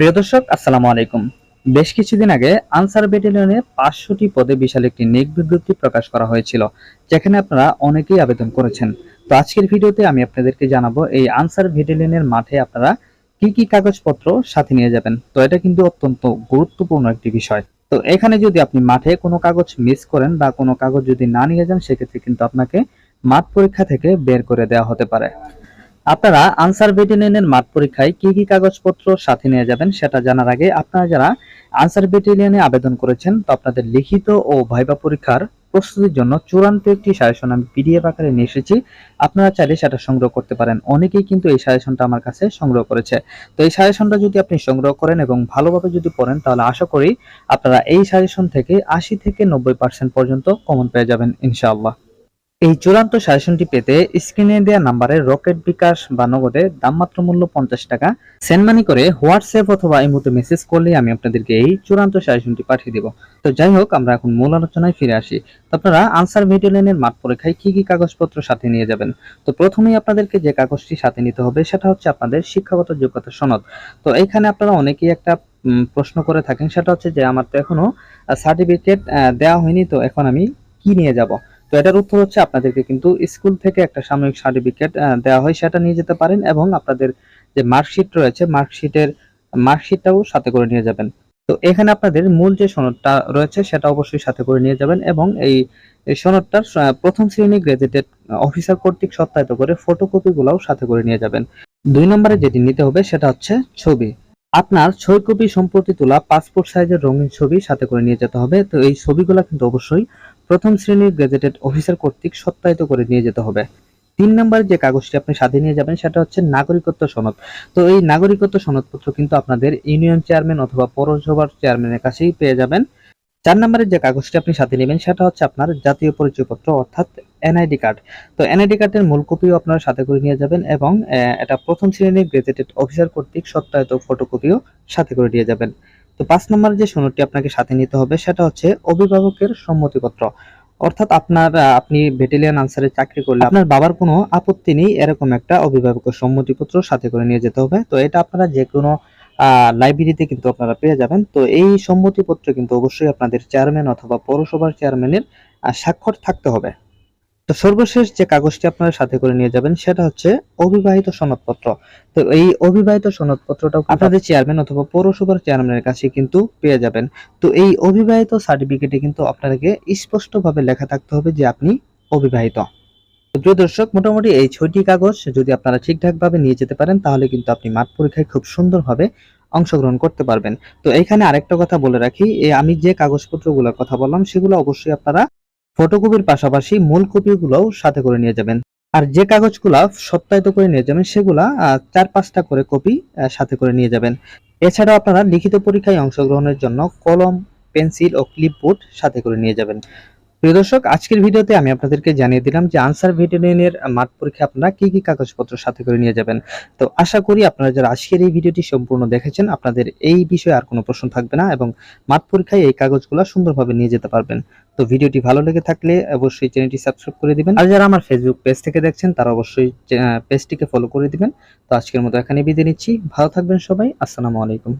প্রিয় দর্শক, আসসালামু আলাইকুম। বেশ কিছুদিন আগে আনসার ব্যাটালিয়নে পাঁচশোটি পদে বিশাল একটি নিয়োগ বিজ্ঞপ্তি প্রকাশ করা হয়েছিল, যেখানে আপনারা অনেকেই আবেদন করেছেন। তো আজকের ভিডিওতে আমি আপনাদেরকে জানাব এই আনসার ব্যাটালিয়নের মাঠে আপনারা কি কি কাগজপত্র সাথে নিয়ে যাবেন। তো এটা কিন্তু অত্যন্ত গুরুত্বপূর্ণ একটি বিষয়। তো এখানে যদি আপনি মাঠে কোনো কাগজ মিস করেন বা কোনো কাগজ যদি না নিয়ে যান, সেক্ষেত্রে কিন্তু আপনাকে মাঠ পরীক্ষা থেকে বের করে দেওয়া হতে পারে। আপনারা আনসার ব্যাটালিয়নের মাঠ পরীক্ষায় কি কি কাগজপত্র সাথে নিয়ে যাবেন সেটা জানার আগে আপনারা যারা আনসার ব্যাটালিয়নে আবেদন করেছেন, তো আপনাদের লিখিত ও ভাইবা পরীক্ষার প্রস্তুতির জন্য চূড়ান্ত একটি সাজেশন আমি পিডিএফ আকারে নিয়ে এসেছি। আপনারা চাইলে সেটা সংগ্রহ করতে পারেন। অনেকেই কিন্তু এই সাজেশনটা আমার কাছে সংগ্রহ করেছে। তো এই সাজেশনটা যদি আপনি সংগ্রহ করেন এবং ভালোভাবে যদি পড়েন, তাহলে আশা করি আপনারা এই সাজেশন থেকে আশি থেকে নব্বই পার্সেন্ট পর্যন্ত কমন পেয়ে যাবেন, ইনশাআল্লাহ। এই চূড়ান্ত সাজেশনটি পেতে স্ক্রিনে দেওয়া নাম্বারে রকেট বিকাশ বা নগদে দামমাত্র মূল্য পঞ্চাশ টাকা, সেন্ড মানি করে হোয়াটসঅ্যাপ অথবা এই মুহূর্তে মেসেজ করলেই আমি আপনাদেরকে এই চূড়ান্ত সাজেশনটি পাঠিয়ে দিব। তো যাই হোক, আমরা এখন মূল আলোচনায় ফিরে আসি। তো আপনারা আনসার ভিডিওলাইনের মাঠ পরীক্ষায় কি কি কাগজপত্র সাথে নিয়ে যাবেন? তো প্রথমেই আপনাদেরকে যে কাগজটি সাথে নিতে হবে সেটা হচ্ছে আপনাদের শিক্ষাগত যোগ্যতা সনদ। তো এখানে আপনারা অনেকেই একটা প্রশ্ন করে থাকেন, সেটা হচ্ছে যে আমার তো এখনও সার্টিফিকেট দেওয়া হয়নি, তো এখন আমি কি নিয়ে যাব? তো এটার উত্তর হচ্ছে আপনাদেরকে কিন্তু স্কুল থেকে একটা সাময়িক সার্টিফিকেট দেওয়া হয়, সেটা নিয়ে যেতে পারেন এবং আপনাদের যে মার্কশিট রয়েছে, মার্কশিটের মার্কশিটটাও সাথে করে নিয়ে যাবেন। তো এখানে আপনাদের মূল যে সনদটা রয়েছে, সেটা অবশ্যই সাথে করে নিয়ে যাবেন এবং এই সনদটার প্রথম শ্রেণি গ্রাজুয়েটেড অফিসার কর্তৃক সত্যায়িত করে ফটোকপি গুলাও সাথে করে নিয়ে যাবেন। দুই নম্বরে যেটি নিতে হবে, সেটা হচ্ছে ছবি। আপনার ছয় কপি সম্প্রতি তোলা, পাসপোর্ট সাইজের রঙিন ছবি সাথে করে নিয়ে যেতে হবে। তো এই ছবিগুলো কিন্তু অবশ্যই প্রথম শ্রেণির গ্রাজুয়েটেড অফিসার কর্তৃক সত্যায়িত করে নিয়ে যেতে হবে। তিন নম্বর যে কাগজটি আপনি সাথে নিয়ে যাবেন, সেটা হচ্ছে নাগরিকত্ব সনদ। তো এই নাগরিকত্ব সনদপত্র কিন্তু আপনাদের ইউনিয়ন চেয়ারম্যান অথবা পৌরসভার চেয়ারম্যানের কাছেই পেয়ে যাবেন। চার নম্বরের যে কাগজটি আপনি সাথে নেবেন, সেটা হচ্ছে আপনার জাতীয় পরিচয়পত্র, অর্থাৎ এনআইডি কার্ড তো এনআইডি কার্ডের মূল কপিও আপনারা সাথে করে নিয়ে যাবেন এবং এটা প্রথম শ্রেণির গ্রাজুয়েটেড অফিসার কর্তৃক সত্যায়িত ফটোকপিও সাথে করে নিয়ে যাবেন। তো পাঁচ নম্বর যে সনদটি আপনাকে সাথে নিতে হবে, সেটা হচ্ছে অভিভাবকের সম্মতিপত্র। অর্থাৎ আপনার আপনি ব্যাটালিয়ন আনসারে চাকরি করলে আপনার বাবার কোনো আপত্তি নেই, এরকম একটা অভিভাবকের সম্মতিপত্র সাথে করে নিয়ে যেতে হবে। তো এটা আপনারা যে কোনো লাইব্রেরিতে কিন্তু আপনারা পেয়ে যাবেন। তো এই সম্মতিপত্র কিন্তু অবশ্যই আপনাদের চেয়ারম্যান অথবা পৌরসভার চেয়ারম্যানের স্বাক্ষর থাকতে হবে। তো সর্বশেষ যে কাগজটি আপনারা সাথে করে নিয়ে যাবেন, সেটা হচ্ছে অবিবাহিত সনদপত্র। তো এই অবিবাহিত সনদপত্রটাও আপনাদের চেয়ারম্যান অথবা পৌরসভার চেয়ারম্যানের কাছে কিন্তু পেয়ে যাবেন। তো এই অবিবাহিত সার্টিফিকেটে কিন্তু আপনাদেরকে স্পষ্টভাবে লেখা থাকতে হবে যে আপনি অবিবাহিত। প্রিয় দর্শক, মোটামুটি এই ছয়টি কাগজ যদি আপনারা ঠিকঠাকভাবে নিয়ে যেতে পারেন, তাহলে কিন্তু আপনি মাঠ পরীক্ষায় খুব সুন্দরভাবে অংশগ্রহণ করতে পারবেন। তো এখানে আরেকটা কথা বলে রাখি আমি যে কাগজপত্রগুলোর কথা বললাম, সেগুলো অবশ্যই আপনারা ফটোকপির পাশাপাশি মূল কপিগুলোও সাথে করে নিয়ে যাবেন। আর যে কাগজগুলা সত্যায়িত করে নিয়ে যাবেন, সেগুলা চার পাঁচটা করে কপি সাথে করে নিয়ে যাবেন। এছাড়াও আপনারা লিখিত পরীক্ষায় অংশগ্রহণের জন্য কলম, পেন্সিল ও ক্লিপবোর্ড সাথে করে নিয়ে যাবেন। প্রিয় দর্শক, আজকের ভিডিওতে আমি আপনাদেরকে জানিয়ে দিলাম যে আনসার ভেটেরিয়ানের মাঠ পরীক্ষা আপনারা কি কি কাগজপত্র সাথে করে নিয়ে যাবেন। তো আশা করি আপনারা যারা আজকের এই ভিডিওটি সম্পূর্ণ দেখেছেন, আপনাদের এই বিষয়ে আর কোনো প্রশ্ন থাকবে না এবং মাঠ পরীক্ষায় এই কাগজগুলো সুন্দরভাবে নিয়ে যেতে পারবেন। তো ভিডিওটি ভালো লেগে থাকলে অবশ্যই চ্যানেলটি সাবস্ক্রাইব করে দিবেন। আর যারা আমার ফেসবুক পেজ থেকে দেখছেন, তারা অবশ্যই পেজটিকে ফলো করে দিবেন। তো আজকের মতো এখানে বিদায় নিচ্ছি। ভালো থাকবেন সবাই। আসসালামু আলাইকুম।